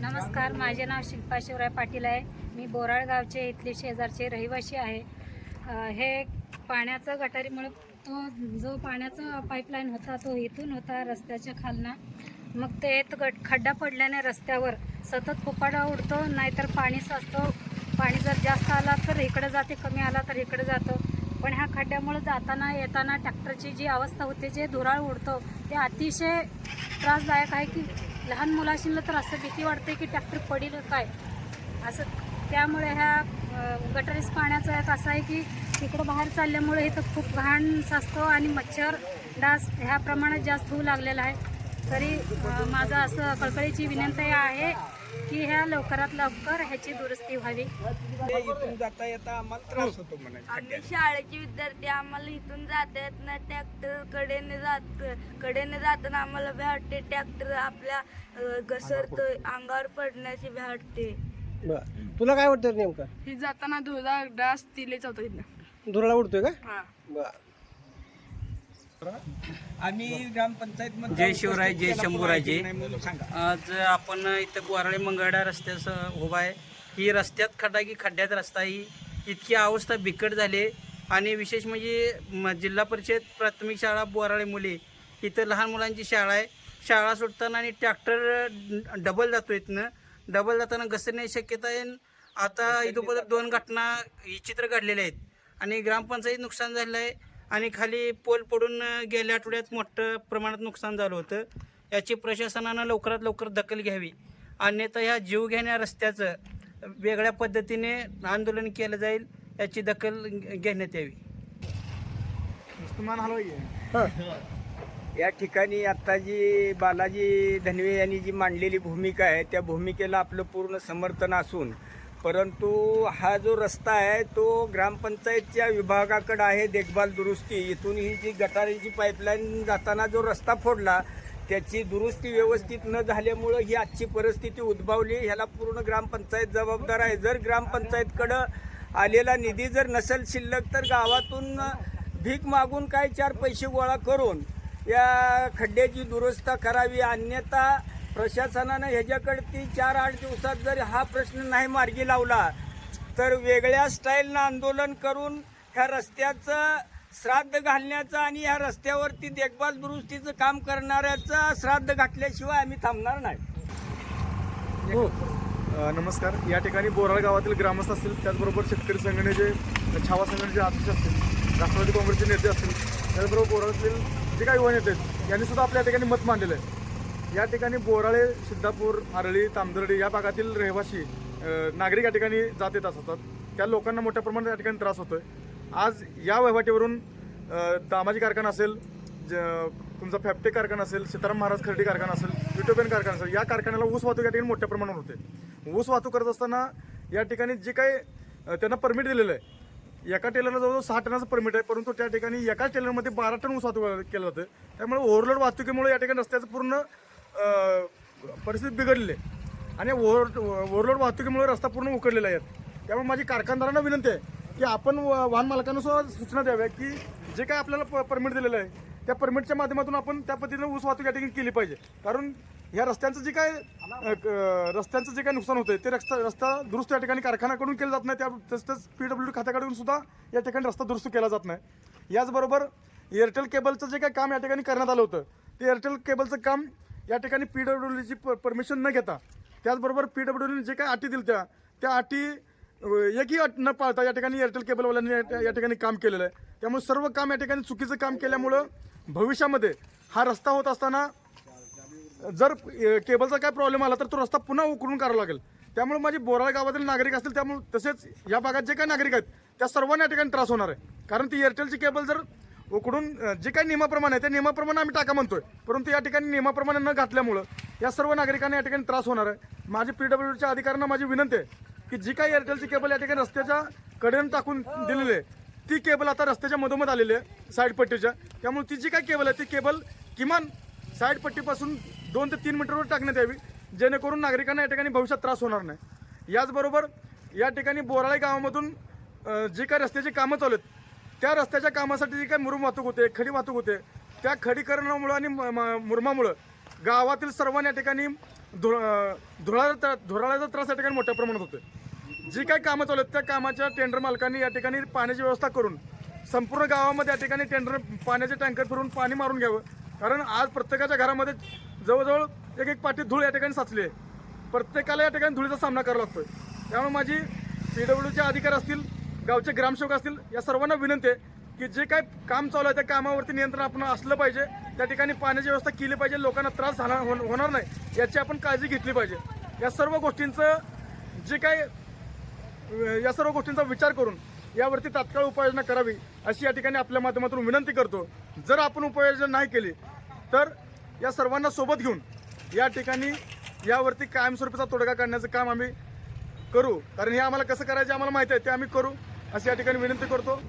नमस्कार माझे नाव शिल्पा शिवराय पाटील आहे. मी बोराळ गावचे इथले शेजारचे रहिवासी आहे. हे पाण्याचं गटारीमुळे तो जो पाण्याचा पाईपलाईन होता तो इथून होता रस्त्याच्या खालनं. मग ते एक गट खड्डा पडल्याने रस्त्यावर सतत फुपाडा उडतो नाहीतर पाणी साचतो. पाणी जर जास्त आला तर इकडं जाते कमी आला तर इकडं जातो. पण ह्या खड्ड्यामुळे जाताना येताना ट्रॅक्टरची जी अवस्था होते जे धुराळ उडतो ते अतिशय त्रासदायक आहे की लहान मुलाशीला तर असं भीती वाटते की ट्रॅक्टर पडेल काय? असं त्यामुळे ह्या गटरीस पाण्याचा पाण्याचं एक असं आहे की तिकडं बाहेर चालल्यामुळे इथं खूप घाण साचतो आणि मच्छर डास ह्या प्रमाणात जास्त होऊ लागलेला आहे. तरी माझं असं कळकळीची विनंती आहे की ह्या लवकरात लवकर ह्याची दुरुस्ती व्हावी. ते इथून जाता येता आम्हाला त्रास होतो आम्ही शाळेचे विद्यार्थी आम्हाला इथून जाता येत नाही ट्रॅक्टर कडेने जात कडेने जाताना आम्हाला भ्या वाटते ट्रॅक्टर आपल्या अ, घसरतोय अंगावर पडण्याची बरं. तुला काय वाटतं नेमकं? ही जाताना धुळा डास तिलेच होतं तिथं धुराळा उडतोय का? हा. बरं. आम्ही ग्रामपंचायत जय शिवराय, जय शंभूराजे. आज आपण इथं गोराळे मंगळडा रस्त्यासह उभा आहे. ही रस्त्यात खड्डा की खड्ड्यात रस्ता ही इतकी अवस्था बिकट झाली आहे. आणि विशेष म्हणजे म- जिल्हा परिषद प्राथमिक शाळा बोराळे मुली इथं लहान मुलांची शाळा आहे. शाळा सुटताना आणि ट्रॅक्टर डबल जातो इथनं. डबल जाताना घसरण्याची शक्यता आहे. आता इथं दोन घटना ही चित्र घडलेले आहेत. आणि ग्रामपंचायत नुकसान झालेलं आहे. आणि खाली पोल पडून गेल्या आठवड्यात मोठं प्रमाणात नुकसान झालं होतं. याची प्रशासनानं लवकरात लवकर दखल घ्यावी. अन्यथा ह्या जीवघेण्या रस्त्याचं वेगळ्या पद्धतीने आंदोलन केलं जाईल याची दखल घेण्यात यावी. या ठिकाणी आता जी बालाजी धनवे यांनी जी मांडलेली भूमिका आहे त्या भूमिकेला आपलं पूर्ण समर्थन असून परंतु हा जो रस्ता आहे तो ग्रामपंचायतच्या विभागाकडं आहे देखभाल दुरुस्ती. इथून ही जी गटारीची पाईपलाईन जाताना जो रस्ता फोडला त्याची दुरुस्ती व्यवस्थित न झाल्यामुळं ही आजची परिस्थिती उद्भवली. ह्याला पूर्ण ग्रामपंचायत जबाबदार आहे. जर ग्रामपंचायतकडं आलेला निधी जर नसेल शिल्लक तर गावातून भीक मागून काय चार पैसे गोळा करून या खड्ड्याची दुरुस्त करावी. अन्यथा प्रशासनानं ह्याच्याकडे ती चार आठ दिवसात जर हा प्रश्न नाही मार्गी लावला तर वेगळ्या स्टाईलनं आंदोलन करून ह्या रस्त्याचं श्राद्ध घालण्याचं आणि ह्या रस्त्यावरती देखभाल दुरुस्तीचं काम करणाऱ्याचं श्राद्ध घातल्याशिवाय आम्ही थांबणार नाही. हो. नमस्कार. या ठिकाणी बोराळ गावातील ग्रामस्थ असतील त्याचबरोबर शेतकरी संघटनेचे छावा संघटनेचे अध्यक्ष असतील राष्ट्रवादी काँग्रेसचे नेते असतील त्याचबरोबर बोराळातील जे काही युवा नेते आहेत यांनी सुद्धा आपल्या ठिकाणी मत मांडलेलं आहे. या ठिकाणी बोराळे सिद्धापूर आरळी तामदर्डी या भागातील रहिवासी नागरिक या ठिकाणी जात येत असतात. त्या लोकांना मोठ्या प्रमाणात या ठिकाणी त्रास होतोय. आज या वहिवाटीवरून दामाजी कारखाना असेल ज- तुमचा फॅप्टे कारखाना असेल सीताराम महाराज खर्डी कारखाना असेल युटोपियन कारखाना असेल या कारखान्याला ऊस वाहतूक या ठिकाणी मोठ्या प्रमाणावर होते. ऊस वाहतूक करत असताना या ठिकाणी जे काही त्यांना परमिट दिलेलं आहे. एका टेलरला जवळजवळ सहा टनाचं परमिट आहे परंतु त्या ठिकाणी एका टेलरमध्ये बारा टन ऊस वाहतूक केलं जातं त्यामुळे ओव्हरलोड वाहतुकीमुळे या ठिकाणी रस्त्याचं पूर्ण परिस्थिती बिघडलेली आहे आणि ओव्हर ओव्हरलोड वाहतुकीमुळे रस्ता पूर्ण उकडलेला आहे. त्यामुळे माझी कारखानदारांना विनंती आहे की आपण व- वाहन मालकांना सुद्धा सूचना द्याव्या की जे काय आपल्याला परमिट दिलेलं आहे त्या परमिटच्या माध्यमातून आपण त्या पद्धतीने ऊस वाहतूक या ठिकाणी केली पाहिजे. कारण या रस्त्यांचं जे काय रस्त्यांचं जे काय नुकसान होतं ते रस्ता रस्ता दुरुस्त या ठिकाणी कारखान्याकडून केलं जात नाही त्या तसंच पी डब्ल्यू खात्याकडून सुद्धा या ठिकाणी रस्ता दुरुस्त केला जात नाही. याचबरोबर एअरटेल केबलचं जे काय काम या ठिकाणी करण्यात आलं होतं ते एअरटेल केबलचं काम या ठिकाणी पी डब्ल्यूची परमिशन न घेता त्याचबरोबर पी डब्ल्यूने जे काही अटी दिल्या त्या अटी एकही अट न पाळता या ठिकाणी एअरटेल केबलवाल्यांनी या- ठिकाणी काम केलेलं आहे. त्यामुळे सर्व काम या ठिकाणी चुकीचं काम केल्यामुळं भविष्यामध्ये हा रस्ता होत असताना जर केबलचा काय प्रॉब्लेम आला तर तो रस्ता पुन्हा उकरून करावा लागेल. त्यामुळे माझे बोराळ गावातील नागरिक असतील त्यामुळे तसेच या भागात जे काही नागरिक आहेत त्या सर्वांना या ठिकाणी त्रास होणार आहे. कारण ती एअरटेलची केबल जर उकडून जे काही नियमाप्रमाणे आहे त्या नियमाप्रमाणे आम्ही टाका म्हणतोय. परंतु या ठिकाणी नियमाप्रमाणे न घातल्यामुळं या सर्व नागरिकांना या ठिकाणी त्रास होणार आहे. माझी पी डब्ल्यूच्या अधिकाऱ्यांना माझी विनंती आहे की जी काही एअरटेलची केबल या ठिकाणी रस्त्याच्या कडेनं टाकून दिलेली आहे ती केबल आता रस्त्याच्या मधोमध आलेली आहे साईड पट्टीच्या. त्यामुळे ती जी काही केबल आहे ती केबल किमान साईड पट्टीपासून दोन ते तीन मीटरवर टाकण्यात यावी जेणेकरून नागरिकांना या ठिकाणी भविष्यात त्रास होणार नाही. याचबरोबर या ठिकाणी बोराळे गावामधून जी काही रस्त्याची कामं चालू आहेत त्या रस्त्याच्या कामासाठी जी काही मुरुम वाहतूक होते खडी वाहतूक होते त्या खडीकरणामुळं आणि म- म- मुरुमामुळं गावातील सर्वांना या ठिकाणी धुळ अ, त्रा- धुराळाचा त्रास या ठिकाणी मोठ्या प्रमाणात होतो जी काही कामं चालू आहेत त्या कामाच्या टेंडर मालकांनी या ठिकाणी पाण्याची व्यवस्था करून संपूर्ण गावामध्ये या ठिकाणी टेंडर पाण्याचे टँकर फिरून पाणी मारून घ्यावं. कारण आज प्रत्येकाच्या घरामध्ये जवळजवळ एक एक पाटी धूळ या ठिकाणी साचली आहे. प्रत्येकाला या ठिकाणी धुळीचा सामना करावा लागतो त्यामुळे माझी पी डब्ल्यूचे अधिकार असतील गावचे ग्रामसेवक असतील या सर्वांना विनंती आहे की जे काय काम चालू आहे त्या कामावरती नियंत्रण आपण असलं पाहिजे. त्या ठिकाणी पाण्याची व्यवस्था केली पाहिजे लोकांना त्रास झाला होण- होणार नाही याची आपण काळजी घेतली पाहिजे. या सर्व गोष्टींचं जे काय या सर्व गोष्टींचा विचार करून यावरती तात्काळ उपाययोजना करावी अशी या ठिकाणी आपल्या माध्यमातून विनंती करतो. जर आपण उपाययोजना नाही केली तर या सर्वांना सोबत घेऊन या ठिकाणी यावरती कायमस्वरूपीचा तोडगा काढण्याचं काम आम्ही करू. कारण हे आम्हाला कसं करायचं आम्हाला माहिती आहे ते आम्ही करू. अशी या ठिकाणी विनंती करतो.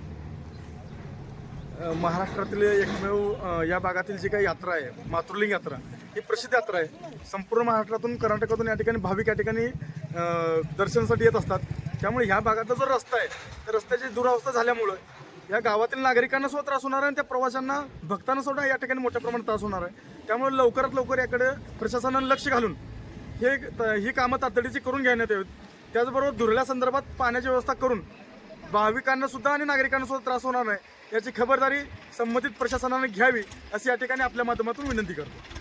महाराष्ट्रातील एकमेव या भागातील जी काही यात्रा आहे मातृलिंग यात्रा ही प्रसिद्ध यात्रा आहे. संपूर्ण महाराष्ट्रातून कर्नाटकातून या ठिकाणी भाविक या ठिकाणी दर्शनासाठी येत असतात. त्यामुळे ह्या भागातला जो रस्ता आहे त्या रस्त्याची दुरावस्था झाल्यामुळं या गावातील नागरिकांना सुद्धा त्रास होणार आहे आणि त्या प्रवाशांना भक्तांना सुद्धा या ठिकाणी मोठ्या प्रमाणात त्रास होणार आहे. त्यामुळे लवकरात लवकर याकडे प्रशासनानं लक्ष घालून हे त- ही कामं तातडीची करून घेण्यात यावीत. त्याचबरोबर धुरल्या संदर्भात पाण्याची व्यवस्था करून भाविकांना सुद्धा आणि नागरिकांना सुद्धा त्रास होणार नाही. याची खबरदारी संबंधित प्रशासनाने घ्यावी अशी या ठिकाणी आपल्या माध्यमातून विनंती करतो.